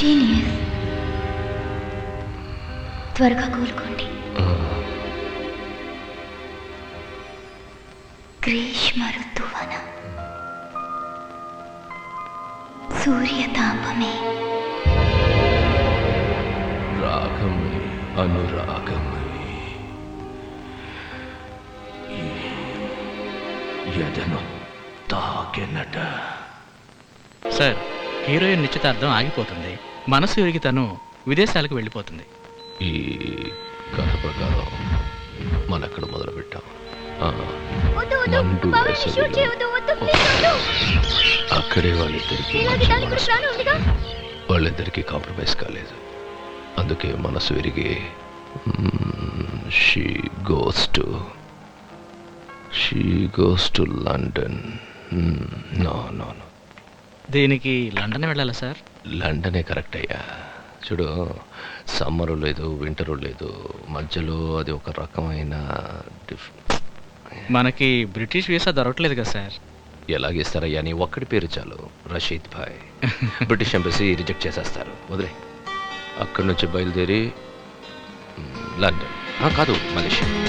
Genius త్వరగా కోలుకోండి. Greeshma ఋతువన సూర్యతాపమే. రాగమే అనురాగమే. ఎదను తాకెనట. Sir heroine నిశ్చితార్థం ఆగిపోతుంది. మనసు ఎరిగి తను విదేశాలకు వెళ్ళిపోతుంది. ఈ కథ ప్రకారం మనం ఎక్కడ మొదలు పెట్టాం ఆ, వద్దు వద్దు. మండు బాబాయ్ వేసవిలో. షూట్ చేయవద్దు వద్దు ప్లీజ్ వద్దు. అక్కడే వాళ్ళిద్దరికి ఇలాంటి దానికి కూడా ప్రాణం ఉందిగా? వాళ్ళిద్దరికి కాంప్రమైజ్ కాలేదు. అందుకే మనసు విరిగి she goes to she goes to London no no no దీనికి లండన్ వెళ్ళాలా సార్? లండనే కరెక్ట్ అయ్యా. చూడు సమ్మరు లేదు వింటరు లేదు మధ్యలో అది ఒక రకమైన డిఫ్ మనకి బ్రిటిష్ వీసా దొరకట్లేదు కదా సార్ ఎలాగిస్తారయ్యా నీ ఒక్కడి పేరు చాలు Rashid bhai. British embassy reject చేసేస్తారు వదిలే. అక్కడి నుంచి బయలుదేరి లండన్. కాదు మలేషియా.